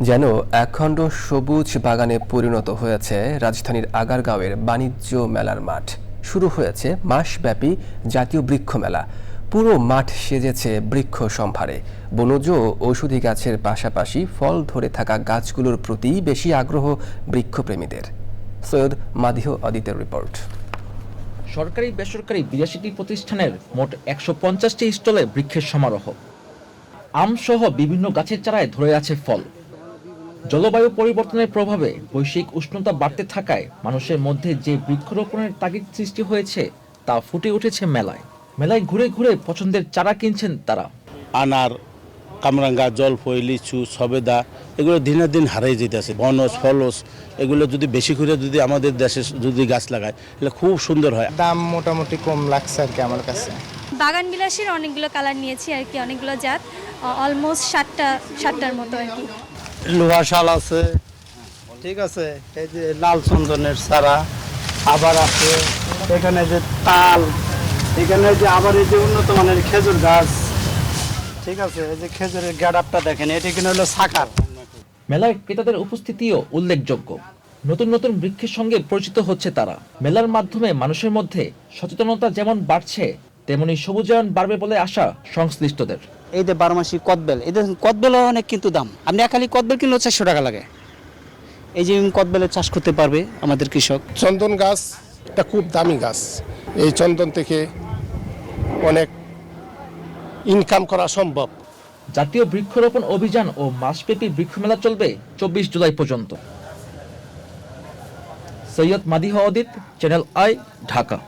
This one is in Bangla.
যেন একখণ্ড সবুজ বাগানে পরিণত হয়েছে রাজধানীর আগারগাঁওয়ের বাণিজ্য মেলার মাঠ। শুরু হয়েছে মাসব্যাপী জাতীয় বৃক্ষ মেলা। পুরো মাঠ সেজেছে বৃক্ষ সম্ভারে। বনজ ঔষধি গাছের পাশাপাশি ফল ধরে থাকা গাছগুলোর প্রতি বেশি আগ্রহ বৃক্ষপ্রেমীদের। সৈয়দ মাদিহ অদিতের রিপোর্ট। সরকারি বেসরকারি বিরাশিটি প্রতিষ্ঠানের মোট একশো পঞ্চাশটি স্টলে বৃক্ষের সমারোহ। আমসহ বিভিন্ন গাছের চারায় ধরে আছে ফল। জলবায়ু পরিবর্তনের প্রভাবে বৈশ্বিক উষ্ণতা বাড়তে থাকায় মানুষের মধ্যে যে বৃক্ষরোপণের তাগিদ সৃষ্টি হয়েছে তা ফুটে উঠেছে মেলায়। মেলায় ঘুরে ঘুরে পছন্দের চারা কিনছেন তারা। আনার কামরাঙ্গা জলফই লিচু সবেদা এগুলো দিনের দিন হারিয়ে যেতেছে। বনস ফলস এগুলো যদি বেশি করে যদি আমাদের দেশে যদি গাছ লাগায় তাহলে খুব সুন্দর হয়। দাম মোটামুটি কম লাগছে আর কি আমার কাছে। বাগান বিলাসের অনেকগুলো কালার নিয়েছি আর কি অনেকগুলো জাত অলমোস্ট ষাটটা ষাটটার মতো আর কি। লোহা শাল আছে। ঠিক আছে? এই যে লাল চন্দনের চারা আবার আছে। এখানে যে তাল, এখানে যে আবার এই যে উন্নত মানের খেজুর গাছ। ঠিক আছে? এই যে খেজুরের গ্যাডাপটা দেখেন, এটি কিনে হলো সাকার। মেলায় ক্রেতাদের উপস্থিতিও উল্লেখযোগ্য। নতুন নতুন বৃক্ষের সঙ্গে পরিচিত হচ্ছে তারা। মেলার মাধ্যমে মানুষের মধ্যে সচেতনতা যেমন বাড়ছে, তেমনি সবুজায়ন বাড়বে বলে আশা সংশ্লিষ্টদের। এই যে বারোমাসি কদবেল এদের কদবেলও অনেক কিন্তু দাম। আপনি একালি কদবেল কিনলেও চারশো টাকা লাগে। এই যে কদবেলের চাষ করতে পারবে আমাদের কৃষক। চন্দন গাছ এটা খুব দামি গাছ। এই চন্দন থেকে অনেক ইনকাম করা সম্ভব। জাতীয় বৃক্ষরোপণ অভিযান ও মাসব্যাপী বৃক্ষমেলা চলবে চব্বিশ জুলাই পর্যন্ত। Syed Madih Adit Channel i Dhaka